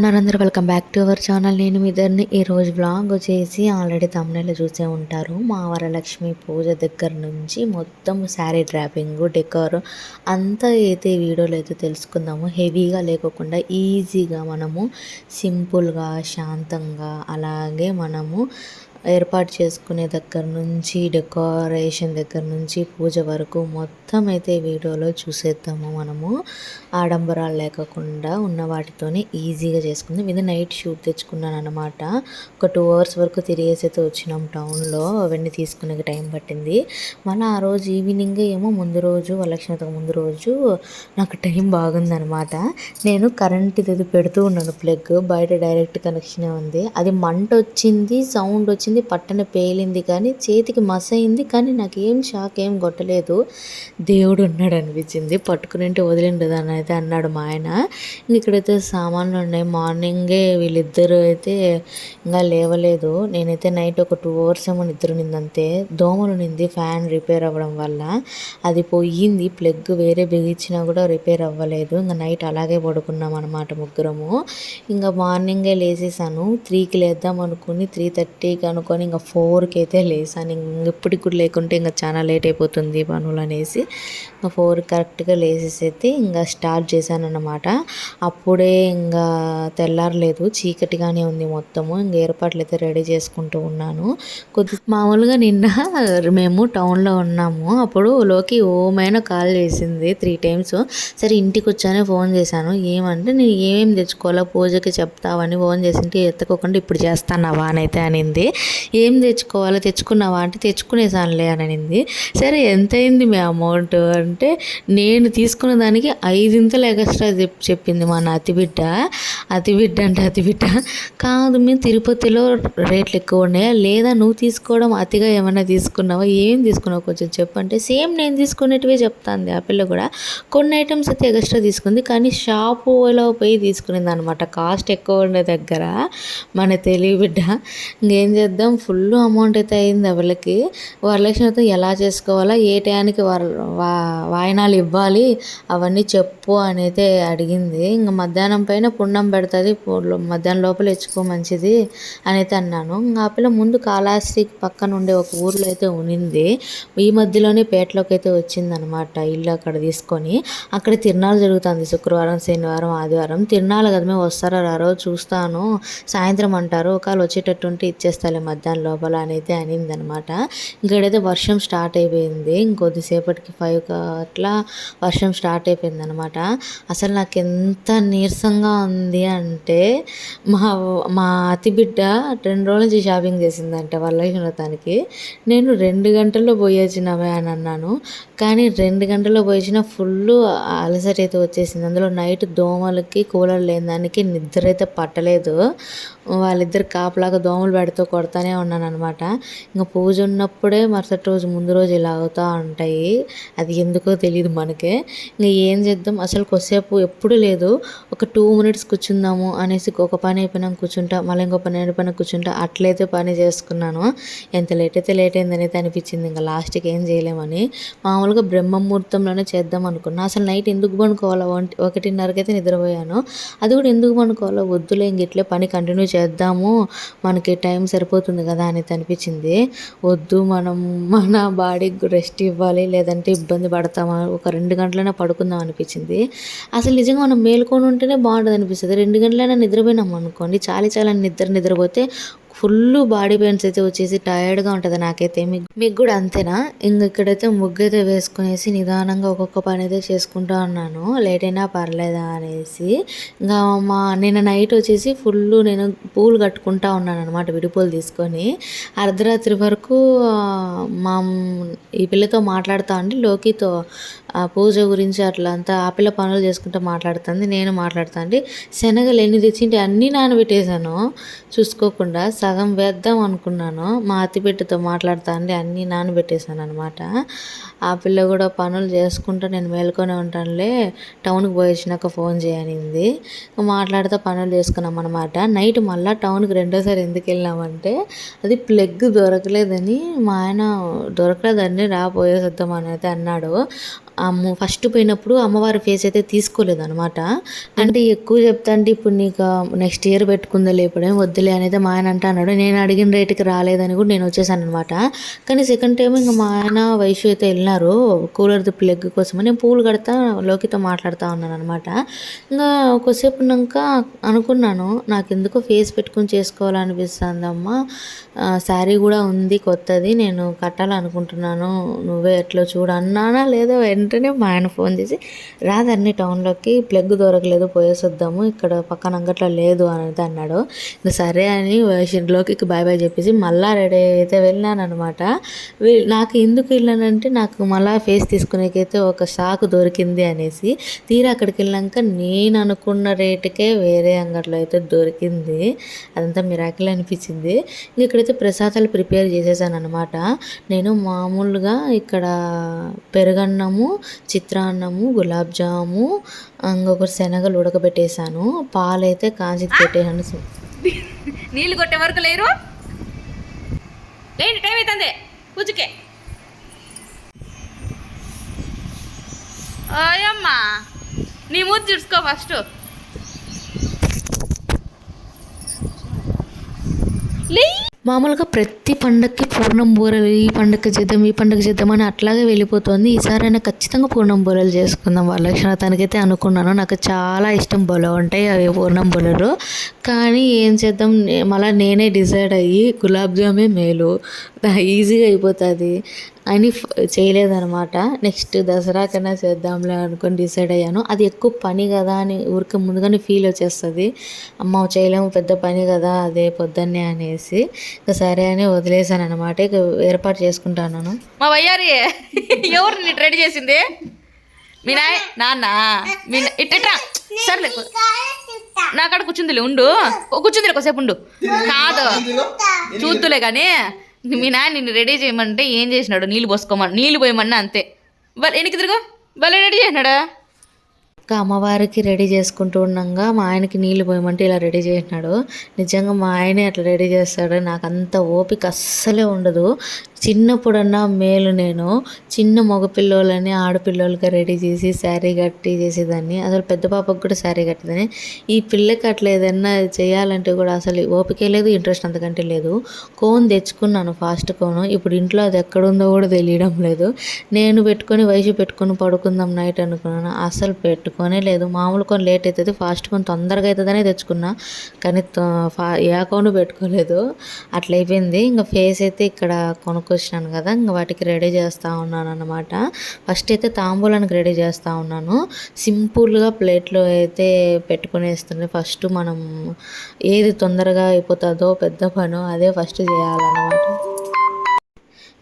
ఉన్నారు అందరూ. Welcome back to our channel నేను మీ ఇద్దరిని ఈరోజు బ్లాగ్ వచ్చేసి ఆల్రెడీ తమిళలో చూసే ఉంటారు. మా వరలక్ష్మి పూజ దగ్గర నుంచి మొత్తం శారీ డ్రాపింగ్ డెకోర్ అంతా అయితే వీడియోలో అయితే తెలుసుకుందాము. హెవీగా లేకోకుండా ఈజీగా మనము సింపుల్గా శాంతంగా అలాగే మనము ఏర్పాటు చేసుకునే దగ్గర నుంచి డెకరేషన్ దగ్గర నుంచి పూజ వరకు మొత్తం అయితే వీడియోలో చూసేద్దాము మనము. ఆడంబరాలు లేకుండా ఉన్న వాటితోనే ఈజీగా చేసుకుంది. మీద నైట్ షూట్ తెచ్చుకున్నాను అనమాట ఒక టూ అవర్స్ వరకు తిరిగేసి అయితే వచ్చినాం టౌన్లో. అవన్నీ తీసుకునే టైం పట్టింది. మళ్ళీ ఆ రోజు ఈవినింగ్ ఏమో ముందు రోజు వరలక్ష్మితకు ముందు రోజు నాకు టైం బాగుందనమాట నేను కరెంట్ ఇది పెడుతూ ఉన్నాను ప్లగ్. బయట డైరెక్ట్ కనెక్షన్ ఉంది. అది మంట వచ్చింది సౌండ్ వచ్చింది పట్టణ పేలింది కానీ చేతికి మస అయింది కానీ నాకు ఏం షాక్ ఏం కొట్టలేదు. దేవుడు ఉన్నాడు అనిపించింది. పట్టుకుని వదిలిండదు అనేది అయితే అన్నాడు మా ఆయన. ఇక్కడైతే సామాన్లు ఉన్నాయి. మార్నింగే వీళ్ళిద్దరూ అయితే ఇంకా లేవలేదు. నేనైతే నైట్ ఒక టూ అవర్స్ ఏమో నిద్ర నిందంతే దోమలు నింది ఫ్యాన్ రిపేర్ అవ్వడం వల్ల. అది పోయింది. ప్లగ్ వేరే బిగించినా కూడా రిపేర్ అవ్వలేదు. ఇంకా నైట్ అలాగే పడుకున్నాం అనమాట ముగ్గురము. ఇంకా మార్నింగే లేసేసాను. త్రీకి లేద్దాం అనుకుని త్రీ థర్టీకి అనుకొని ఇంకా ఫోర్కి అయితే లేసాను. ఇంక ఇప్పటికి కూడా లేకుంటే ఇంకా చాలా లేట్ అయిపోతుంది పనులు అనేసి ఇంకా ఫోర్ కరెక్ట్గా లేసేసి అయితే ఇంకా స్టార్ట్ స్టార్ట్ చేశానన్నమాట. అప్పుడే ఇంకా తెల్లారలేదు. చీకటిగానే ఉంది మొత్తము. ఇంక ఏర్పాట్లు అయితే రెడీ చేసుకుంటూ ఉన్నాను. కొద్ది మామూలుగా నిన్న మేము టౌన్లో ఉన్నాము. అప్పుడు లోకి ఓమైన కాల్ చేసింది త్రీ టైమ్స్. సరే ఇంటికి వచ్చానే ఫోన్ చేశాను. ఏమంటే నేను ఏమేమి తెచ్చుకోవాలో పూజకి చెప్తావని ఫోన్ చేసింటే ఎత్తుకోకుండా ఇప్పుడు చేస్తానవా అని అయితే అనింది. ఏం తెచ్చుకోవాలో తెచ్చుకున్నావా? అంటే తెచ్చుకునేసానులే అని అనింది. సరే ఎంత అయింది మీ అమౌంట్? అంటే నేను తీసుకున్న దానికి ఐదు ఎక్స్ట్రా ఎగస్ట్రా చెప్పింది మా నా అతిబిడ్డ. అతిబిడ్డ అంటే అతిబిడ్డ. కాదు మేము తిరుపతిలో రేట్లు ఎక్కువ ఉన్నాయా? లేదా నువ్వు తీసుకోవడం అతిగా ఏమైనా తీసుకున్నావా? ఏం తీసుకున్నావు? కొంచెం చెప్పంటే సేమ్ నేను తీసుకునేటివే చెప్తాంది ఆ పిల్ల కూడా. కొన్ని ఐటమ్స్ అయితే ఎగస్ట్రా తీసుకుంది కానీ షాపులో పోయి తీసుకునేది అనమాట కాస్ట్ ఎక్కువ ఉండే దగ్గర. మన తెలివి బిడ్డ. ఇంకేం చేద్దాం? ఫుల్ అమౌంట్ అయితే అయింది వాళ్ళకి వరలక్ష్మి ఎలా చేసుకోవాలా? ఏ టయానికి వర వాయినాలు ఇవ్వాలి? అవన్నీ చెప్పు అని అయితే అడిగింది. ఇంకా మధ్యాహ్నం పైన పుణ్యం పెడుతుంది మధ్యాహ్నం లోపల ఇచ్చుకో మంచిది అని అయితే అన్నాను. ఇంకా ఆ పిల్ల ముందు కాళహస్తి పక్కన ఉండే ఒక ఊర్లో అయితే ఉనింది. ఈ మధ్యలోనే పేటలోకి అయితే వచ్చిందనమాట ఇల్లు అక్కడ తీసుకొని. అక్కడ తిరునాలు జరుగుతుంది శుక్రవారం శనివారం ఆదివారం. తిరునాలు కదా మేము వస్తారో రారో చూస్తాను. సాయంత్రం అంటారు ఒకవేళ వచ్చేటట్టుంటే ఇచ్చేస్తాలే మధ్యాహ్నం లోపల అని అయితే అనింది అనమాట ఇక్కడైతే వర్షం స్టార్ట్ అయిపోయింది. ఇంకొద్దిసేపటికి ఫైవ్ అట్లా వర్షం స్టార్ట్ అయిపోయింది అనమాట అసలు నాకు ఎంత నీరసంగా ఉంది అంటే మా మా అతి బిడ్డ రెండు రోజుల నుంచి షాపింగ్ చేసిందంట వరలక్ష్మి నేను రెండు గంటల్లో పోయొచ్చినామే అని అన్నాను. కానీ రెండు గంటల్లో పోయించిన ఫుల్ అలసట అయితే వచ్చేసింది. అందులో నైట్ దోమలకి కూలర్ లేని దానికి నిద్ర అయితే పట్టలేదు. వాళ్ళిద్దరు కాపలాగా దోమలు పెడుతూ కొడతానే ఉన్నాను అనమాట ఇంకా పూజ ఉన్నప్పుడే మరుసటి రోజు ముందు రోజు ఇలా అవుతూ ఉంటాయి. అది ఎందుకో తెలియదు మనకే. ఇంకా ఏం చేద్దాం? అసలు కొద్దిసేపు ఎప్పుడు లేదు. ఒక టూ మినిట్స్ కూర్చుందాము అనేసి ఒక పని అయిపోయినాక కూర్చుంటా మళ్ళీ ఇంకో పని అయిపోయినా కూర్చుంటా అట్లయితే పని చేసుకున్నాను. ఎంత లేట్ అయితే లేట్ అయిందని అనిపించింది. ఇంకా లాస్ట్కి ఏం చేయలేమని మామూలుగా బ్రహ్మముహూర్తంలోనే చేద్దాం అనుకున్నా. అసలు నైట్ ఎందుకు పండుకోవాలో? ఒంటి ఒకటిన్నరకైతే నిద్రపోయాను. అది కూడా ఎందుకు పండుకోవాలో? వద్దులే ఇంక ఇట్లే పని కంటిన్యూ చేద్దాము. మనకి టైం సరిపోతుంది కదా అనేది అనిపించింది. వద్దు మనం మన బాడీకి రెస్ట్ ఇవ్వాలి. లేదంటే ఇబ్బంది పడతామా? ఒక రెండు గంటలైనా పడుకుందాం అనిపించింది. అసలు నిజంగా మనం మేలుకొని ఉంటేనే బాగుంటుంది అనిపిస్తుంది రెండు గంటలైనా నిద్రపోయినాం అనుకోండి చాలా చాలా నిద్ర నిద్రపోతే ఫుల్ బాడీ పెయిన్స్ అయితే వచ్చేసి టైర్డ్గా ఉంటుంది నాకైతే. మీకు మీకు కూడా అంతేనా? ఇంక ఇక్కడైతే ముగ్గు అయితే వేసుకునేసి నిదానంగా ఒక్కొక్క పని అయితే చేసుకుంటూ ఉన్నాను. లేట్ అయినా పర్లేదా అనేసి. ఇంకా మా నిన్న నైట్ వచ్చేసి ఫుల్ నేను పూలు కట్టుకుంటా ఉన్నాను అనమాట విడిపూలు తీసుకొని. అర్ధరాత్రి వరకు మా ఈ పిల్లతో మాట్లాడుతా ఉండి లోకితో పూజ గురించి అట్లా అంతా ఆ పిల్ల పనులు చేసుకుంటూ మాట్లాడుతుంది నేను మాట్లాడుతా అండి శనగలు ఎన్ని తెచ్చింటే అన్నీ నానబెట్టేశాను. చూసుకోకుండా సగం వేద్దాం అనుకున్నాను. మా అతిపెట్టుతో మాట్లాడుతా అండి అన్నీ నానబెట్టేశాను అనమాట ఆ పిల్ల కూడా పనులు చేసుకుంటూ నేను మేల్కొనే ఉంటానులే. టౌన్కి పోయి వచ్చినాక ఫోన్ చేయనింది. మాట్లాడుతూ పనులు చేసుకున్నాం అనమాట నైట్ మళ్ళీ టౌన్కి రెండోసారి ఎందుకు వెళ్ళామంటే అది ప్లగ్ దొరకలేదని మా ఆయన దొరకలేదని రాపోయేసొద్దాం అని అయితే అన్నాడు. అమ్మ ఫస్ట్ పోయినప్పుడు అమ్మవారి ఫేస్ అయితే తీసుకోలేదు అనమాట అంటే ఎక్కువ చెప్తా అంటే ఇప్పుడు నీకు నెక్స్ట్ ఇయర్ పెట్టుకుందా ఇప్పుడేం వద్దులే అనేది మా ఆయన అంటా అన్నాడు. నేను అడిగిన రేటుకి రాలేదని కూడా నేను వచ్చేసాను అనమాట కానీ సెకండ్ టైం ఇంకా మా ఆయన వయసు అయితే వెళ్ళిన వెళ్ళినారు కూలర్ది ప్లగ్ కోసం నేను పూలు కడతా లోకితో మాట్లాడుతూ ఉన్నాను అనమాట ఇంకా కొద్దిసేపు ఉన్నాక అనుకున్నాను నాకు ఎందుకో ఫేస్ పెట్టుకుని చేసుకోవాలనిపిస్తుందమ్మా శారీ కూడా ఉంది కొత్తది నేను కట్టాలనుకుంటున్నాను. నువ్వే ఎట్లా చూడు అన్నానా లేదో వెంటనే మా ఆయన ఫోన్ చేసి రాదన్ని టౌన్లోకి ప్లగ్ దొరకలేదు పోయేసొద్దాము ఇక్కడ పక్కన అంగట్లో లేదు అనేది అన్నాడు. ఇంకా సరే అని లోకి బాయ్ బాయ్ చెప్పేసి మళ్ళా రెడీ అయితే వెళ్ళాను అనమాట నాకు ఎందుకు వెళ్ళానంటే నాకు మళ్ళా ఫేస్ తీసుకునేకైతే ఒక షాక్ దొరికింది అనేసి తీరా అక్కడికి వెళ్ళాక నేను అనుకున్న రేటుకే వేరే అంగట్లో అయితే దొరికింది. అదంతా మిరాకిల్ అనిపించింది. ఇంక ఇక్కడైతే ప్రసాదాలు ప్రిపేర్ చేసేసాను అనమాట నేను మామూలుగా ఇక్కడ పెరుగన్నము చిత్రాన్నము గులాబ్ జాము ఇంకొకటి శనగలు ఉడకబెట్టేసాను పాలైతే కాంచి పెట్టేసాను నీళ్ళు కొట్టే వరకు లేరు? లేండి టైం అవుతుంది పూజకే అయ్యమ్మా నీ మూతి చూసుకో ఫస్ట్. లే. మామూలుగా ప్రతి పండక్కి పూర్ణం బూరలు ఈ పండగ చేద్దాం ఈ పండగ చేద్దాం అని అట్లాగే వెళ్ళిపోతుంది. ఈసారైనా ఖచ్చితంగా పూర్ణం బూరలు చేసుకుందాం వరలక్ష్మి తనకైతే అనుకున్నాను. నాకు చాలా ఇష్టం బొల ఉంటాయి అవి పూర్ణం బూరలు. కానీ ఏం చేద్దాం మళ్ళీ నేనే డిసైడ్ అయ్యి గులాబ్ జామే మేలు. ఈజీగా అయిపోతుంది. అని చేయలేదన్నమాట. నెక్స్ట్ దసరా కన్నా చేద్దాంలే అనుకొని డిసైడ్ అయ్యాను. అది ఎక్కువ పని కదా అని ఊరికే ముందుగానే ఫీల్ వచ్చేస్తుంది. అమ్మ చేయలేము పెద్ద పని కదా అదే పొద్దున్నే అనేసి. ఇక సరే అని వదిలేసాను అనమాట ఇక ఏర్పాటు చేసుకుంటాను మా వయ్యారి ఎవరు నీ రెడీ చేసింది? మీ నాయ నాన్న మీ ఇట్టా సర్లే నా కాడ కూర్చుందిలే ఉండు. ఓ, కూర్చుందిలే కొద్దిసేపు ఉండు. కాదు. చూద్దులే కానీ మీ నాన్న నిన్ను రెడీ చేయమంటే ఏం చేసినాడు? నీళ్ళు పోసుకోమని నీళ్ళు పోయమన్నా అంతే. బల్ ఎనికి తిరుగు. భలే రెడీ చేసినాడా? ఇంకా అమ్మవారికి రెడీ చేసుకుంటూ ఉండగా మా ఆయనకి నీళ్ళు పోయమంటే ఇలా రెడీ చేసినాడు. నిజంగా మా ఆయనే అట్లా రెడీ చేస్తాడు. నాకు అంత ఓపిక అస్సలే ఉండదు. చిన్నప్పుడన్నా మేలు నేను చిన్న మగపిల్లోళ్ళని ఆడపిల్లోళ్ళకి రెడీ చేసి శారీ కట్టి చేసేదాన్ని. అసలు పెద్ద పాపకు కూడా శారీ కట్టేదాన్ని. ఈ పిల్లకి అట్లా ఏదన్నా చేయాలంటే కూడా అసలు ఓపికే లేదు ఇంట్రెస్ట్ అంతకంటే లేదు. కోన్ తెచ్చుకున్నాను ఫాస్ట్ కోన్. ఇప్పుడు ఇంట్లో అది ఎక్కడుందో కూడా తెలియడం లేదు. నేను పెట్టుకొని వయసు పెట్టుకొని పడుకుందాం నైట్ అనుకున్నాను. అసలు పెట్టుకొనే లేదు. మామూలు కొని లేట్ అవుతుంది ఫాస్ట్ కొని తొందరగా అవుతుందనే తెచ్చుకున్నా. కానీ ఫా ఏ అకౌంట్ పెట్టుకోలేదు. అట్లయిపోయింది ఇంకా ఫేస్ అయితే ఇక్కడ వచ్చినాను కదా ఇంకా వాటికి రెడీ చేస్తూ ఉన్నాను అనమాట ఫస్ట్ అయితే తాంబూలానికి రెడీ చేస్తూ ఉన్నాను. సింపుల్గా ప్లేట్లో అయితే పెట్టుకునేస్తుంది. ఫస్ట్ మనం ఏది తొందరగా అయిపోతుందో పెద్ద పనో అదే ఫస్ట్ చేయాలన్నమాట.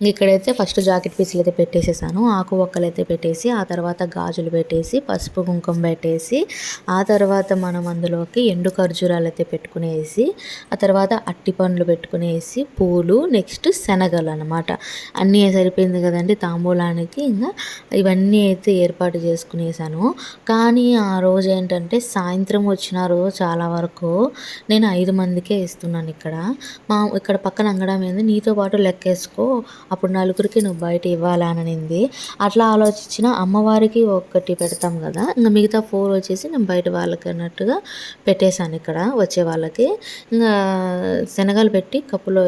ఇక్కడైతే ఫస్ట్ జాకెట్ పీసులు అయితే పెట్టేసేసాను. ఆకు ఒక్కలు అయితే పెట్టేసి ఆ తర్వాత గాజులు పెట్టేసి పసుపు కుంకుమ పెట్టేసి ఆ తర్వాత మనం అందులోకి ఎండు ఖర్జూరాలు అయితే పెట్టుకునేసి ఆ తర్వాత అట్టి పండ్లు పెట్టుకునేసి పూలు నెక్స్ట్ శనగలు అనమాట అన్నీ సరిపోయింది కదండి తాంబూలానికి. ఇంకా ఇవన్నీ అయితే ఏర్పాటు చేసుకునేసాను. కానీ ఆ రోజు ఏంటంటే సాయంత్రం వచ్చినారు చాలా వరకు నేను ఐదు మందికే ఇస్తున్నాను ఇక్కడ. మా ఇక్కడ పక్కన అంగడం ఏంది నీతో పాటు లెక్కేసుకో అప్పుడు నలుగురికి నువ్వు బయట ఇవ్వాలనింది అట్లా ఆలోచించిన అమ్మవారికి ఒక్కటి పెడతాం కదా ఇంకా మిగతా ఫోర్ వచ్చేసి నేను బయట వాళ్ళకి అన్నట్టుగా పెట్టేశాను ఇక్కడ వచ్చే వాళ్ళకి. ఇంకా శనగలు పెట్టి కప్పులో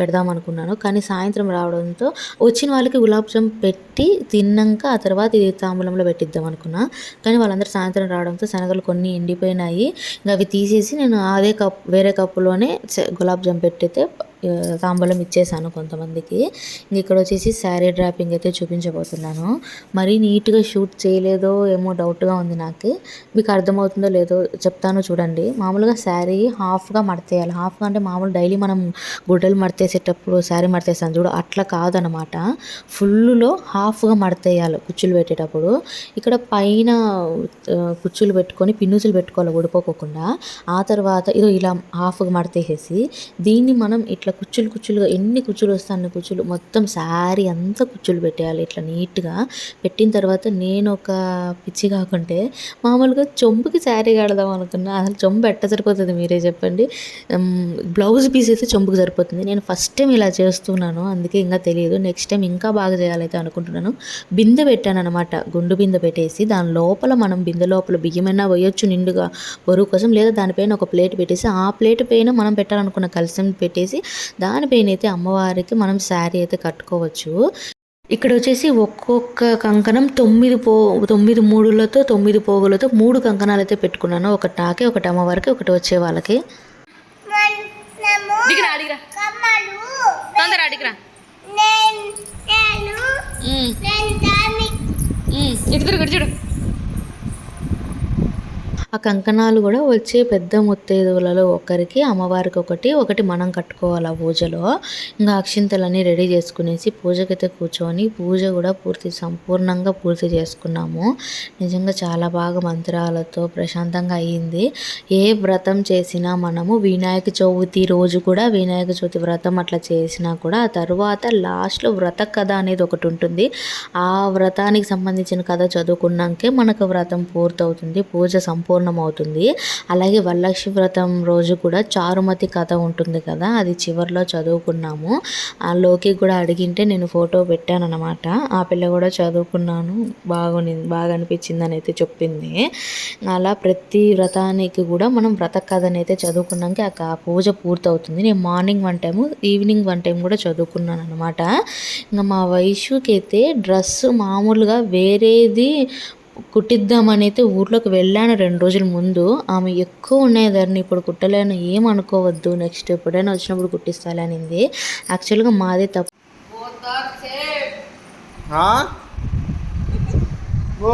పెడదాం అనుకున్నాను కానీ సాయంత్రం రావడంతో వచ్చిన వాళ్ళకి గులాబ్ జామ్ పెట్టి తిన్నాక ఆ తర్వాత ఇది తాంబూలంలో పెట్టిద్దాం అనుకున్నా. కానీ వాళ్ళందరూ సాయంత్రం రావడంతో శనగలు కొన్ని ఎండిపోయినాయి. ఇంకా అవి తీసేసి నేను అదే కప్ వేరే కప్పులోనే గులాబ్ జామ్ పెట్టితే తాంబూలం ఇచ్చేసాను కొంతమందికి. ఇంక ఇక్కడ వచ్చేసి శారీ డ్రాపింగ్ అయితే చూపించబోతున్నాను. మరీ నీట్గా షూట్ చేయలేదో ఏమో డౌట్గా ఉంది నాకు. మీకు అర్థమవుతుందో లేదో చెప్తాను చూడండి. మామూలుగా శారీ హాఫ్గా మడతేయాలి. హాఫ్గా అంటే మామూలు డైలీ మనం గుడ్డలు మడతేసేటప్పుడు శారీ మడతేస్తాం చూడు అట్లా కాదనమాట. ఫుల్లులో హాఫ్గా మడతేయాలి కుచ్చులు పెట్టేటప్పుడు. ఇక్కడ పైన కుచ్చులు పెట్టుకొని పిన్నుసులు పెట్టుకోవాలి ఊడిపోకోకుండా. ఆ తర్వాత ఇదో ఇలా హాఫ్గా మడతేసేసి దీన్ని మనం ఇట్లా కుచ్చులు కుచ్చులుగా ఎన్ని కుచ్చులు వస్తే కుచ్చులు. మొత్తం శారీ అంతా కుచ్చులు పెట్టేయాలి. ఇట్లా నీట్గా పెట్టిన తర్వాత నేను ఒక పిచ్చి కాకుంటే మామూలుగా చెంబుకి శారీ కడదాం అనుకున్నా. అసలు చొంపు ఎట్ట సరిపోతుంది మీరే చెప్పండి. బ్లౌజ్ పీస్ అయితే చొంపుకి సరిపోతుంది. నేను ఫస్ట్ టైం ఇలా చేస్తున్నాను. అందుకే ఇంకా తెలియదు. నెక్స్ట్ టైం ఇంకా బాగా చేయాలైతే అనుకుంటున్నాను. బిందె పెట్టాను అనమాట గుండు బిందె పెట్టేసి దాని లోపల మనం బిందె లోపల బియ్యమైనా వేయొచ్చు నిండుగా బరువు కోసం. లేదా దానిపైన ఒక ప్లేట్ పెట్టేసి ఆ ప్లేట్ పైన మనం పెట్టాలనుకున్న కలిసి పెట్టేసి దానిపైన అయితే అమ్మవారికి మనం శారీ అయితే కట్టుకోవచ్చు. ఇక్కడ వచ్చేసి ఒక్కొక్క కంకణం తొమ్మిది పో తొమ్మిది మూడులతో తొమ్మిది పోగులతో మూడు కంకణాలు అయితే పెట్టుకున్నాను. ఒకటి నాకే ఒకటి అమ్మవారికి ఒకటి వచ్చే వాళ్ళకి. మనము దిగిరా. అడిగిరా కమ్మలు తొందర అడిగిరా నేను నేను ఉమ్, నేను దాన్ని ఉమ్, ఇటు తిరుగు ఇటు చూడు ఆ కంకణాలు కూడా వచ్చే పెద్ద ముత్తైదువులలో ఒకరికి అమ్మవారికి ఒకటి ఒకటి మనం కట్టుకోవాలి ఆ పూజలో. ఇంకా అక్షింతలన్నీ రెడీ చేసుకునేసి పూజకైతే కూర్చొని పూజ కూడా పూర్తి సంపూర్ణంగా పూర్తి చేసుకున్నాము. నిజంగా చాలా బాగా మంత్రాలతో ప్రశాంతంగా అయ్యింది ఏ వ్రతం చేసినా మనము వినాయక చవితి రోజు కూడా వినాయక చవితి వ్రతం అట్లా చేసినా కూడా ఆ తర్వాత లాస్ట్లో వ్రత కథ అనేది ఒకటి ఉంటుంది. ఆ వ్రతానికి సంబంధించిన కథ చదువుకున్నాకే మనకు వ్రతం పూర్తవుతుంది. పూజ సంపూర్ణ అవుతుంది అలాగే వరలక్ష్మి వ్రతం రోజు కూడా చారుమతి కథ ఉంటుంది కదా అది చివరిలో చదువుకున్నాము. ఆ లోకి కూడా అడిగింటే నేను ఫోటో పెట్టాను అనమాట ఆ పిల్ల కూడా చదువుకున్నాను బాగుంది బాగా అనిపించింది అని అయితే చెప్పింది. అలా ప్రతి వ్రతానికి కూడా మనం వ్రత కథని అయితే చదువుకున్నాక ఆ పూజ పూర్తవుతుంది. నేను morning one time evening one time కూడా చదువుకున్నాను అనమాట ఇంకా మా వయసుకి అయితే డ్రెస్ మామూలుగా వేరేది కుట్టిద్దామని అయితే ఊర్లోకి వెళ్ళాను రెండు రోజుల ముందు. ఆమె ఎక్కువ ఉన్నాయి ధరని ఇప్పుడు కుట్టలేను ఏం అనుకోవద్దు నెక్స్ట్ ఎప్పుడైనా వచ్చినప్పుడు కుట్టిస్తాలనింది యాక్చువల్గా మాదే తప్పు. ఓ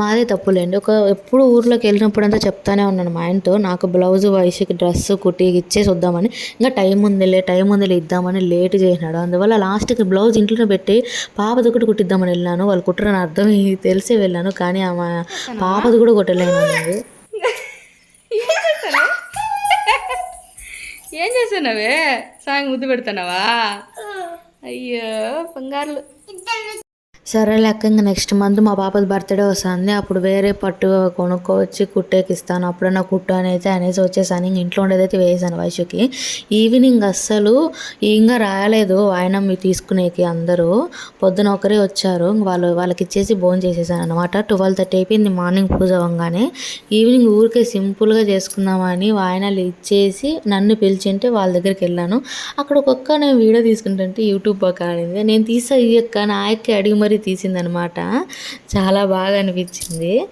మాదే తప్పులేండి. ఒక ఎప్పుడు ఊర్లోకి వెళ్ళినప్పుడంతా చెప్తానే ఉన్నాను మా ఆయనతో. నాకు బ్లౌజ్ వయసుకి డ్రెస్ కుట్టి ఇచ్చేసి వద్దామని ఇంకా టైం ఉందిలే టైం ఉందిలే ఇద్దామని లేట్ చేసినాడు. అందువల్ల లాస్ట్కి బ్లౌజ్ ఇంట్లోనే పెట్టి పాపది ఒకటి కుట్టిద్దామని వెళ్ళాను వాళ్ళు కుట్టరని అర్థం తెలిసే వెళ్ళాను. కానీ ఆమె పాపది కూడా కుట్టలేను ఏం చేస్తున్నావే? సాంగ్ ముద్దు పెడుతున్నావా? అయ్యో బంగారులు. సరే లెక్క ఇంకా నెక్స్ట్ మంత్ మా పాపది బర్త్డే వస్తుంది. అప్పుడు వేరే పట్టు కొనుక్కొచ్చి కుట్టేకిస్తాను. అప్పుడన్నా కుట్టు అని అయితే అనేసి వచ్చేసాను. ఇంక ఇంట్లో ఉండేదైతే వేసాను వయసుకి ఈవినింగ్ అస్సలు ఇంకా రాయలేదు వాయనం తీసుకునేకి అందరూ. పొద్దున ఒకరే వచ్చారు. వాళ్ళు వాళ్ళకి ఇచ్చేసి భోజనం చేసేసాను అనమాట ట్వెల్వ్ థర్టీ అయిపోయింది మార్నింగ్ పూజ అవ్వగానే. ఈవినింగ్ ఊరికే సింపుల్గా చేసుకుందామని వాయనాలు ఇచ్చేసి నన్ను పిలిచింటే వాళ్ళ దగ్గరికి వెళ్ళాను. అక్కడ ఒక్కొక్క నేను వీడియో తీసుకుంటుంటే యూట్యూబ్ పక్క నేను తీసా ఈ యొక్క నా అడిగి మరి తీసిందనమాట. చాలా బాగా అనిపించింది.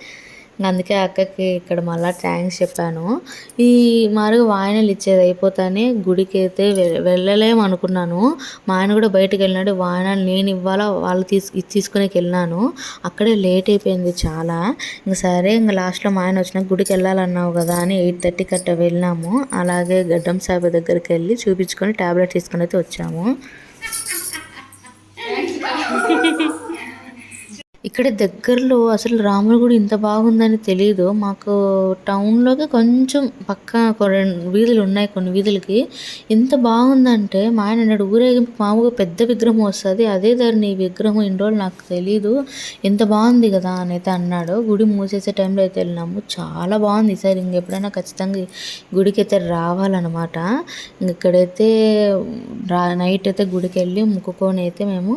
అందుకే అక్కకి ఇక్కడ మళ్ళీ థ్యాంక్స్ చెప్పాను. ఈ మరుగు వాయనలు ఇచ్చేది అయిపోతానే గుడికి అయితే వెళ్ళలేము అనుకున్నాను. మా ఆయన కూడా బయటకు వెళ్ళినాడు. వాయనాలు నేను ఇవ్వాలా? వాళ్ళు తీసు తీసుకునేకి వెళ్ళినాను. అక్కడే లేట్ అయిపోయింది చాలా. ఇంక సరే ఇంక లాస్ట్లో మా ఆయన వచ్చినాక గుడికి వెళ్ళాలన్నావు కదా అని ఎయిట్ థర్టీ కట్ట వెళ్ళినాము. అలాగే గడ్డం సాహెబ్ దగ్గరికి వెళ్ళి చూపించుకొని ట్యాబ్లెట్ తీసుకొని అయితే వచ్చాము. ఇక్కడ దగ్గరలో అసలు రాముల గుడి ఇంత బాగుందని తెలియదు మాకు టౌన్లోకి కొంచెం పక్క వీధులు ఉన్నాయి కొన్ని వీధులకి. ఎంత బాగుందంటే మా ఆయన అన్నాడు ఊరేగింపు మామూలుగా పెద్ద విగ్రహం వస్తుంది అదే ధరని విగ్రహం ఇన్ని రోజులు నాకు తెలియదు ఎంత బాగుంది కదా అని అయితే అన్నాడు. గుడి మూసేసే టైంలో అయితే వెళ్ళినాము. చాలా బాగుంది ఈసారి. ఇంకెప్పుడైనా ఖచ్చితంగా గుడికి అయితే రావాలన్నమాట. ఇంక ఇక్కడైతే రా నైట్ అయితే గుడికి వెళ్ళి ముక్కుకొని అయితే మేము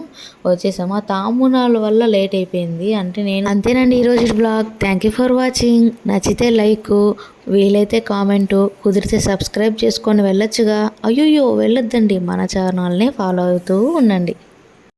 వచ్చేసాము. ఆ తామునాల వల్ల లేట్ అయిపోయింది అంటే నేను అంతేనండి ఈరోజు blog. Thank you for watching నచ్చితే లైక్ వీలైతే కామెంటు కుదిరితే సబ్స్క్రైబ్ చేసుకొని వెళ్ళొచ్చుగా. అయ్యో వెళ్ళొద్దండి. మన ఛానల్ని ఫాలో అవుతూ ఉండండి.